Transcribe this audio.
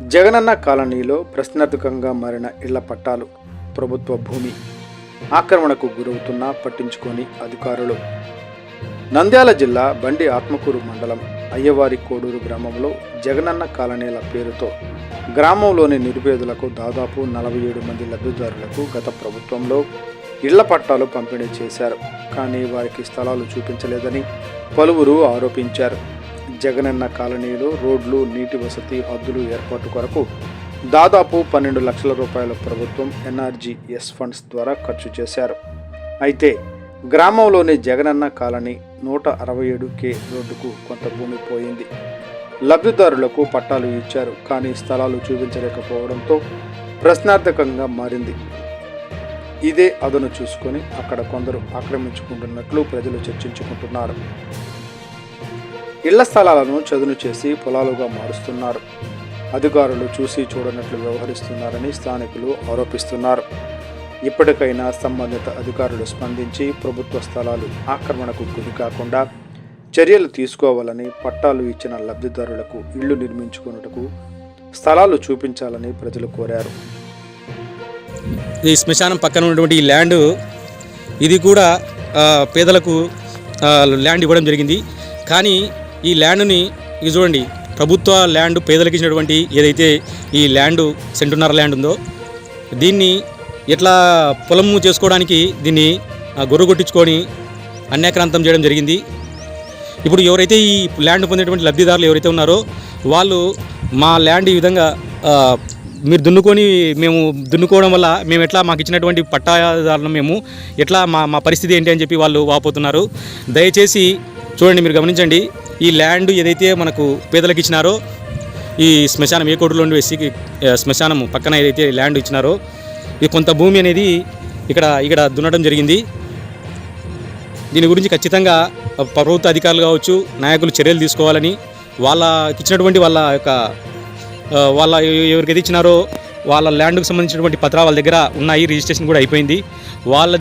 జగనన్న కాలనీలో ప్రశ్నార్థకంగా మారిన ఇళ్ళ పట్టాలు ప్రభుత్వ భూమి ఆక్రమణకు గురవుతున్నా పట్టించుకొని అధికారులు. నంద్యాల జిల్లా బండి ఆత్మకూరు మండలం అయ్యవారి కోడూరు గ్రామంలో జగనన్న కాలనీల పేరుతో గ్రామంలోని నిరుపేదలకు దాదాపు నలభై ఏడు మంది లబ్ధిదారులకు గత ప్రభుత్వంలో ఇళ్ళ పట్టాలు పంపిణీ చేశారు. కానీ వారికి స్థలాలు చూపించలేదని పలువురు ఆరోపించారు. జగనన్న కాలనీలో రోడ్లు నీటి వసతి హద్దులు ఏర్పాటు కొరకు దాదాపు పన్నెండు లక్షల రూపాయల ప్రభుత్వం ఎన్ఆర్జీ ఎస్ ఫండ్స్ ద్వారా ఖర్చు చేశారు. అయితే గ్రామంలోని జగనన్న కాలనీ నూట అరవై ఏడు కే రోడ్డుకు కొంత భూమి పోయింది. లబ్ధిదారులకు పట్టాలు ఇచ్చారు కానీ స్థలాలు చూపించలేకపోవడంతో ప్రశ్నార్థకంగా మారింది. ఇదే అదను చూసుకొని అక్కడ కొందరు ఆక్రమించుకుంటున్నట్లు ప్రజలు చర్చించుకుంటున్నారు. ఇళ్ళ స్థలాలను చదును చేసి పొలాలుగా మారుస్తున్నారు. అధికారులు చూసి చూడనట్లు వ్యవహరిస్తున్నారని స్థానికులు ఆరోపిస్తున్నారు. ఇప్పటికైనా సంబంధిత అధికారులు స్పందించి ప్రభుత్వ స్థలాలు ఆక్రమణకు గురి కాకుండా చర్యలు తీసుకోవాలని పట్టాలు ఇచ్చిన లబ్ధిదారులకు ఇళ్ళు నిర్మించుకున్నటకు స్థలాలు చూపించాలని ప్రజలు కోరారు. ఈ శ్మశానం పక్కన ఉన్నటువంటి ఈ ల్యాండ్ ఇది కూడా పేదలకు ల్యాండ్ ఇవ్వడం జరిగింది. కానీ ఈ ల్యాండ్ని ఇది చూడండి ప్రభుత్వ ల్యాండ్ పేదలకు ఇచ్చినటువంటి ఏదైతే ఈ ల్యాండ్ సెంటున్నర ల్యాండ్ ఉందో దీన్ని ఎట్లా పొలము చేసుకోవడానికి దీన్ని ఆ, గొర్రె కొట్టించుకొని అన్యాక్రాంతం చేయడం జరిగింది. ఇప్పుడు ఎవరైతే ఈ ల్యాండ్ పొందేటువంటి లబ్ధిదారులు ఎవరైతే ఉన్నారో వాళ్ళు మా ల్యాండ్ ఈ విధంగా మీరు దున్నుకొని మేము దున్నుకోవడం వల్ల మేము ఎట్లా మాకు ఇచ్చినటువంటి పట్టాదారులను మేము ఎట్లా మా మా పరిస్థితి ఏంటి అని చెప్పి వాళ్ళు వాపోతున్నారు. దయచేసి చూడండి మీరు గమనించండి. ఈ ల్యాండ్ ఏదైతే మనకు పేదలకు ఇచ్చినారో ఈ శ్మశానం ఏ కోటిలో ఉండి శ్మశానం పక్కన ఏదైతే ల్యాండ్ ఇచ్చినారో ఈ కొంత భూమి అనేది ఇక్కడ ఇక్కడ దున్నడం జరిగింది. దీని గురించి ఖచ్చితంగా ప్రభుత్వ అధికారులు కావచ్చు నాయకులు చర్యలు తీసుకోవాలని వాళ్ళకి ఇచ్చినటువంటి వాళ్ళ యొక్క వాళ్ళ ఎవరికైతే ఇచ్చినారో వాళ్ళ ల్యాండ్కు సంబంధించినటువంటి పత్రాలు వాళ్ళ దగ్గర ఉన్నాయి రిజిస్ట్రేషన్ కూడా అయిపోయింది. వాళ్ళ